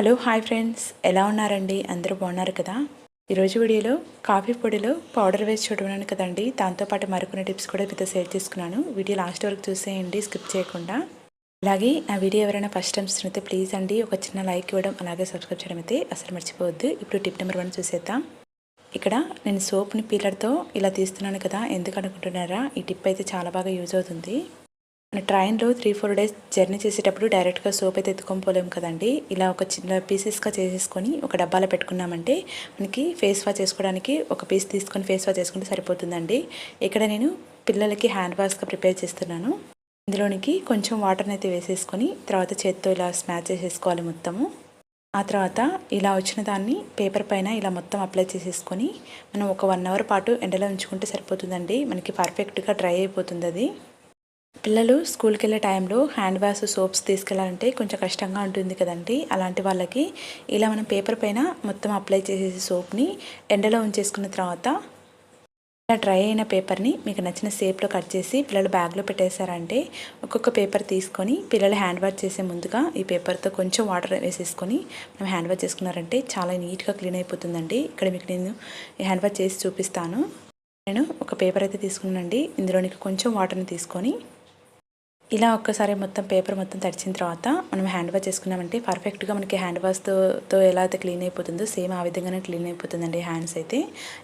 Hello hi friends. ఎలా ఉన్నారండి? అందరూ బాగున్నారు కదా? ఈరోజు వీడియోలో కాఫీ పొడిలో పౌడర్ వేసి చూడమన్నాను కదండి. దాంతోపాటు మరికొన్ని టిప్స్ కూడా మీతో షేర్ చేసుకున్నాను. వీడియో లాస్ట్ వరకు చూసేయండి స్కిప్ చేయకుండా. అలాగే నా వీడియో ఎవరైనా ఫస్ట్ టైం చూసినైతే ప్లీజ్ అండి ఒక చిన్న లైక్ ఇవ్వడం అలాగే సబ్స్క్రైబ్ చేయడం అయితే అసలు మర్చిపోవద్దు. ఇప్పుడు టిప్ నెంబర్ వన్ చూసేద్దాం. ఇక్కడ నేను సోప్ని పీలర్తో ఇలా తీస్తున్నాను కదా ఎందుకు అనుకుంటున్నారా? ఈ టిప్ అయితే చాలా బాగా యూజ్ అవుతుంది. ట్రైన్లో త్రీ ఫోర్ డేస్ జర్నీ చేసేటప్పుడు డైరెక్ట్గా సోప్ అయితే ఎత్తుకొని పోలేము కదండి. ఇలా ఒక చిన్న పీసెస్గా చేసేసుకొని ఒక డబ్బాలో పెట్టుకున్నామంటే మనకి ఫేస్ వాష్ చేసుకోవడానికి ఒక పీస్ తీసుకొని ఫేస్ వాష్ చేసుకుంటే సరిపోతుందండి. ఇక్కడ నేను పిల్లలకి హ్యాండ్ వాష్గా ప్రిపేర్ చేస్తున్నాను. ఇందులోనికి కొంచెం వాటర్ని అయితే వేసేసుకొని తర్వాత చేత్తో ఇలా స్మాచ్ చేసేసుకోవాలి మొత్తము. ఆ తర్వాత ఇలా వచ్చిన దాన్ని పేపర్ పైన ఇలా మొత్తం అప్లై చేసేసుకొని మనం ఒక వన్ అవర్ పాటు ఎండలో ఉంచుకుంటే సరిపోతుందండి. మనకి పర్ఫెక్ట్గా డ్రై అయిపోతుంది అది. పిల్లలు స్కూల్కి వెళ్ళే టైంలో హ్యాండ్ వాష్ సోప్స్ తీసుకెళ్ళాలంటే కొంచెం కష్టంగా ఉంటుంది కదండి. అలాంటి వాళ్ళకి ఇలా మనం పేపర్ పైన మొత్తం అప్లై చేసేసి సోప్ని ఎండలో ఉంచేసుకున్న తర్వాత ఇలా డ్రై అయిన పేపర్ని మీకు నచ్చిన షేప్లో కట్ చేసి పిల్లలు బ్యాగ్లో పెట్టేశారంటే ఒక్కొక్క పేపర్ తీసుకొని పిల్లలు హ్యాండ్ వాష్ చేసే ముందుగా ఈ పేపర్తో కొంచెం వాటర్ వేసేసుకొని మనం హ్యాండ్ వాష్ చేసుకున్నారంటే చాలా నీట్గా క్లీన్ అయిపోతుందండి. ఇక్కడ మీకు నేను హ్యాండ్ వాష్ చేసి చూపిస్తాను. నేను ఒక పేపర్ అయితే తీసుకున్నానండి. ఇందులోనికి కొంచెం వాటర్ని తీసుకొని ఇలా ఒక్కసారి మొత్తం పేపర్ మొత్తం తడిచిన తర్వాత మనం హ్యాండ్ వాష్ చేసుకున్నామంటే పర్ఫెక్ట్గా మనకి హ్యాండ్ వాష్తో ఎలా అయితే క్లీన్ అయిపోతుందో సేమ్ ఆ విధంగానే క్లీన్ అయిపోతుందండి హ్యాండ్స్ అయితే.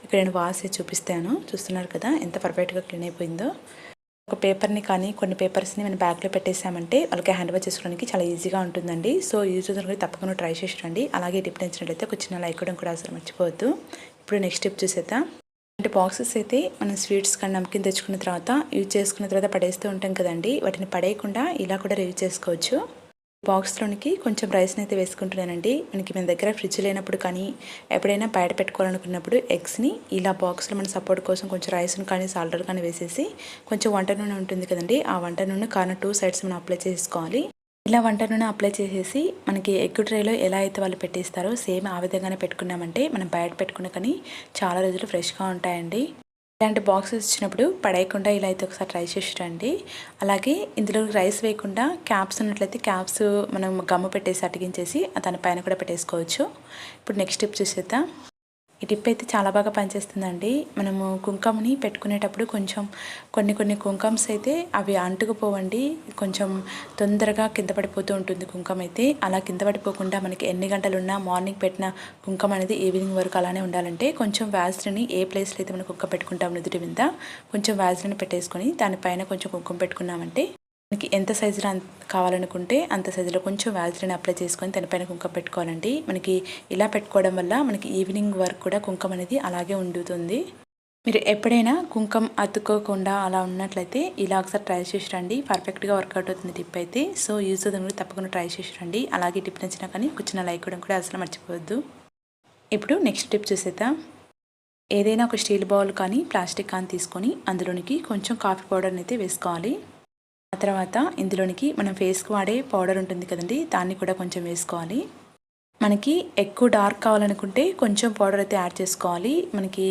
ఇక్కడ నేను వాష్ చూపిస్తాను. చూస్తున్నారు కదా ఎంత పర్ఫెక్ట్గా క్లీన్ అయిపోయిందో. ఒక పేపర్ని కానీ కొన్ని పేపర్స్ని మనం బ్యాగ్లో పెట్టేసామంటే వాళ్ళకి హ్యాండ్ వాష్ చేసుకోవడానికి చాలా ఈజీగా ఉంటుందండి. సో యూజ్ కూడా తప్పకుండా ట్రై చేసి రండి అలాగే టిప్ నచ్చినట్లయితే ఒక చిన్న లైక్ కూడా అసలు మర్చిపోవద్దు. ఇప్పుడు నెక్స్ట్ టిప్ చూసేద్దాం. ఇలాంటి బాక్సెస్ అయితే మనం స్వీట్స్ కానీ నమ్మకం తెచ్చుకున్న తర్వాత యూజ్ చేసుకున్న తర్వాత పడేస్తూ ఉంటాం కదండి. వాటిని పడేయకుండా ఇలా కూడా రివ్యూ చేసుకోవచ్చు. బాక్స్లోనికి కొంచెం రైస్ని అయితే వేసుకుంటున్నానండి. మనకి మన దగ్గర ఫ్రిడ్జ్ లేనప్పుడు కానీ ఎప్పుడైనా బయట పెట్టుకోవాలనుకున్నప్పుడు ఎగ్స్ని ఇలా బాక్స్లో మన సపోర్ట్ కోసం కొంచెం రైస్ను కానీ సాల్టర్ కానీ వేసేసి కొంచెం వంట నూనె ఉంటుంది కదండి. ఆ వంట నూనె కారణం టూ సైడ్స్ మనం అప్లై చేసుకోవాలి. ఇలా వంట నూనె అప్లై చేసేసి మనకి ఎగ్ ట్రేలో ఎలా అయితే వాళ్ళు పెట్టేస్తారో సేమ్ ఆ విధంగానే పెట్టుకున్నామంటే మనం బయట పెట్టుకున్న కానీ చాలా రోజులు ఫ్రెష్గా ఉంటాయండి. ఇలాంటి బాక్సెస్ ఇచ్చినప్పుడు పడేయకుండా ఇలా అయితే ఒకసారి ట్రై చేసి రండి అలాగే ఇందులో రైస్ వేయకుండా క్యాప్స్ ఉన్నట్లయితే క్యాప్స్ మనం గమ్ము పెట్టేసి అటికించేసి దానిపైన కూడా పెట్టేసుకోవచ్చు. ఇప్పుడు నెక్స్ట్ స్టెప్ చూసేద్దాం. ఈ టిప్ అయితే చాలా బాగా పనిచేస్తుందండి. మనము కుంకుమని పెట్టుకునేటప్పుడు కొంచెం కొన్ని కొన్ని కుంకమ్స్ అయితే అవి అంటుకుపోవండి. కొంచెం తొందరగా కింద పడిపోతూ ఉంటుంది కుంకుమ అయితే. అలా కింద పడిపోకుండా మనకి ఎన్ని గంటలున్నా మార్నింగ్ పెట్టిన కుంకుమ అనేది ఈవినింగ్ వరకు అలానే ఉండాలంటే కొంచెం వ్యాజ్లని ఏ ప్లేస్లో అయితే మనం కుంక పెట్టుకుంటాం నుదుటి మీద కొంచెం వ్యాజ్లని పెట్టేసుకొని దానిపైన కొంచెం కుంకుమ పెట్టుకున్నామంటే మనకి ఎంత సైజులో కావాలనుకుంటే అంత సైజులో కొంచెం వ్యాజిలిన్ అప్లై చేసుకొని దానిపైన కుంకం పెట్టుకోవాలండి. మనకి ఇలా పెట్టుకోవడం వల్ల మనకి ఈవినింగ్ వరకు కూడా కుంకం అనేది అలాగే ఉండుతుంది. మీరు ఎప్పుడైనా కుంకం అతుక్కోకుండా అలా ఉన్నట్లయితే ఇలా ఒకసారి ట్రై చేసి రండి. పర్ఫెక్ట్గా వర్కౌట్ అవుతుంది టిప్ అయితే. సో యూజ్ అవుతుంది కూడా తప్పకుండా ట్రై చేసి రండి. అలాగే టిప్ నచ్చినా కానీ కూర్చున్న లైక్ కూడా కూడా అసలు మర్చిపోవద్దు. ఇప్పుడు నెక్స్ట్ టిప్ చూసేద్దాం. ఏదైనా ఒక స్టీల్ బౌల్ కానీ ప్లాస్టిక్ కానీ తీసుకొని అందులోనికి కొంచెం కాఫీ పౌడర్ని అయితే వేసుకోవాలి. ఆ తర్వాత ఇందులోనికి మనం ఫేస్కి వాడే పౌడర్ ఉంటుంది కదండి దాన్ని కూడా కొంచెం వేసుకోవాలి. మనకి ఎక్కువ డార్క్ కావాలనుకుంటే కొంచెం పౌడర్ అయితే యాడ్ చేసుకోవాలి. మనకి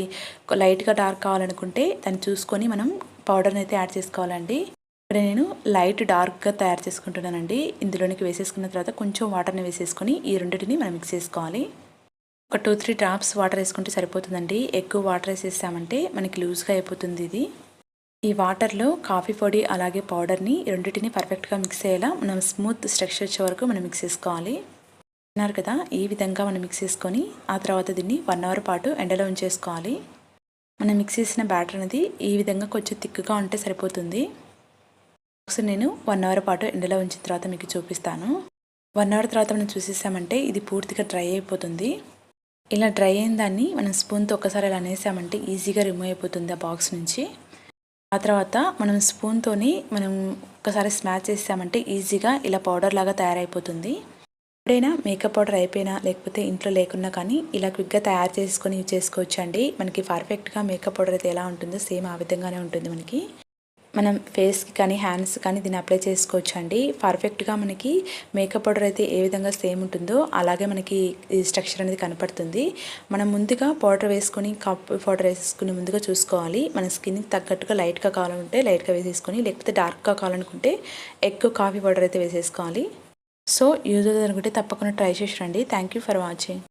లైట్గా డార్క్ కావాలనుకుంటే దాన్ని చూసుకొని మనం పౌడర్ని అయితే యాడ్ చేసుకోవాలండి. ఇక్కడ నేను లైట్ డార్క్గా తయారు చేసుకుంటున్నానండి. ఇందులోనికి వేసేసుకున్న తర్వాత కొంచెం వాటర్ని వేసేసుకొని ఈ రెండింటిని మనం మిక్స్ చేసుకోవాలి. ఒక టూ త్రీ డ్రాప్స్ వాటర్ వేసుకుంటే సరిపోతుందండి. ఎక్కువ వాటర్ వేసేసామంటే మనకి లూజ్గా అయిపోతుంది ఇది. ఈ వాటర్లో కాఫీ పొడి అలాగే పౌడర్ని రెండింటిని పర్ఫెక్ట్గా మిక్స్ అయ్యేలా మనం స్మూత్ స్ట్రక్చర్ వచ్చే వరకు మనం మిక్స్ చేసుకోవాలి. అన్నారు కదా ఈ విధంగా మనం మిక్స్ చేసుకొని ఆ తర్వాత దీన్ని వన్ అవర్ పాటు ఎండలో ఉంచేసుకోవాలి. మనం మిక్స్ చేసిన బ్యాటర్ అనేది ఈ విధంగా కొంచెం థిక్గా ఉంటే సరిపోతుంది. ఒకసారి నేను వన్ అవర్ పాటు ఎండలో ఉంచిన తర్వాత మీకు చూపిస్తాను. వన్ అవర్ తర్వాత మనం చూసేసామంటే ఇది పూర్తిగా డ్రై అయిపోతుంది. ఇలా డ్రై అయిన దాన్ని మనం స్పూన్తో ఒక్కసారి ఇలా అనేసామంటే ఈజీగా రిమూవ్ అయిపోతుంది ఆ బాక్స్ నుంచి. ఆ తర్వాత మనం స్పూన్తోని మనం ఒకసారి స్మాచ్ చేసామంటే ఈజీగా ఇలా పౌడర్ లాగా తయారైపోతుంది. ఎప్పుడైనా మేకప్ పౌడర్ అయిపోయినా లేకపోతే ఇంట్లో లేకున్నా కానీ ఇలా క్విక్గా తయారు చేసుకొని యూజ్ చేసుకోవచ్చు అండి మనకి పర్ఫెక్ట్గా మేకప్ పౌడర్ అయితే ఎలా ఉంటుందో సేమ్ ఆ విధంగానే ఉంటుంది మనకి. మనం ఫేస్కి కానీ హ్యాండ్స్ కానీ దీన్ని అప్లై చేసుకోవచ్చు అండి పర్ఫెక్ట్గా మనకి మేకప్ పౌడర్ అయితే ఏ విధంగా సేమ్ ఉంటుందో అలాగే మనకి స్ట్రక్చర్ అనేది కనపడుతుంది. మనం ముందుగా పౌడర్ వేసుకొని కప్ పౌడర్ వేసుకుని ముందుగా చూసుకోవాలి. మన స్కిన్కి తగ్గట్టుగా లైట్గా కావాలంటే లైట్గా వేసేసుకొని లేకపోతే డార్క్గా కావాలనుకుంటే ఎక్కువ కాఫీ పౌడర్ అయితే వేసేసుకోవాలి. సో యూజ్ అవుతుంది అనుకుంటే తప్పకుండా ట్రై చేసి రండి. Thank you for watching